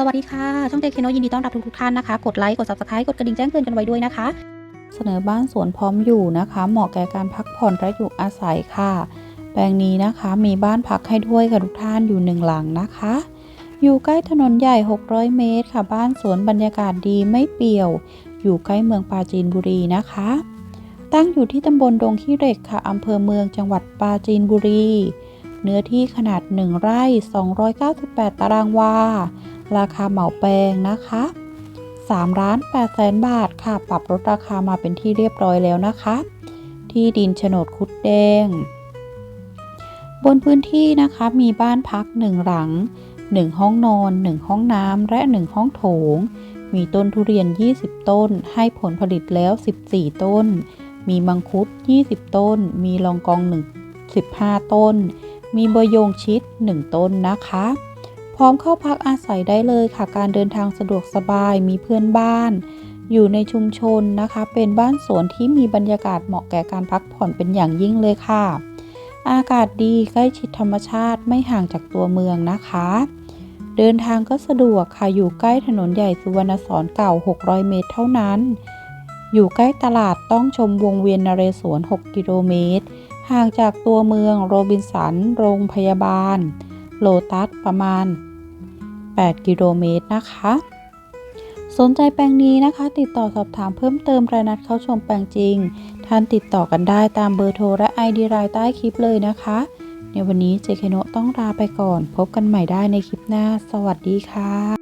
สวัสดีค่ะ ช่องเจเคโนยินดีต้อนรับทุกๆท่านนะคะ กดไลค์ กด subscribe กดกระดิ่งแจ้งเตือนกันไว้ด้วยนะคะ เสนอบ้านสวนพร้อมอยู่นะคะ เหมาะแก่การพักผ่อนและอยู่อาศัยค่ะ แปลงนี้นะคะมีบ้านพักให้ด้วยค่ะทุกท่านอยู่หนึ่งหลังนะคะ อยู่ใกล้ถนนใหญ่ 600 เมตรค่ะ บ้านสวนบรรยากาศดีไม่เปี่ยว อยู่ใกล้เมืองปราจีนบุรีนะคะ ตั้งอยู่ที่ตำบลดงขี้เหล็กค่ะอำเภอเมืองจังหวัดปราจีนบุรี เนื้อที่ขนาด 1 ไร่ 298 ตารางวา ราคาเหมาแปลงนะคะ3ล้าน8แสนบาทค่ะ ปรับลดราคามาเป็นที่เรียบร้อยแล้วนะคะ ที่ดินโฉนดคุดแดง บนพื้นที่นะคะมีบ้านพัก 1 หลัง 1 ห้องนอน 1 ห้องน้ำและ 1 ห้องโถง มีต้นทุเรียน 20 ต้น ให้ผลผลิตแล้ว 14 ต้น มีมังคุด 20 ต้น มีลองกอง 1 15 ต้น มีเบยงชิด 1 ต้นนะคะ พร้อมเข้าพักอาศัยได้เลยค่ะ การเดินทางสะดวกสบายมีเพื่อนบ้าน อยู่ในชุมชนนะคะ เป็นบ้านสวนที่มีบรรยากาศเหมาะแก่การพักผ่อนเป็นอย่างยิ่งเลยค่ะ อากาศดีใกล้ชิดธรรมชาติไม่ห่างจากตัวเมืองนะคะ เดินทางก็สะดวกค่ะอยู่ใกล้ถนนใหญ่สุวรรณสอนเก่า 600 เมตรเท่านั้น อยู่ใกล้ตลาดต้องชมวงเวียนนเรศวร 6 กิโลเมตรห่างจากตัวเมืองโรบินสัน โรงพยาบาล โลตัสประมาณ 8 กิโลเมตรนะคะ สนใจแปลงนี้นะคะ ติดต่อสอบถามเพิ่มเติมรายนัดเข้าชมแปลงจริง ท่านติดต่อกันได้ตามเบอร์โทรและ ID รายใต้คลิปเลยนะคะ ในวันนี้เจเคโนต้องลาไปก่อน พบกันใหม่ได้ในคลิปหน้า สวัสดีค่ะ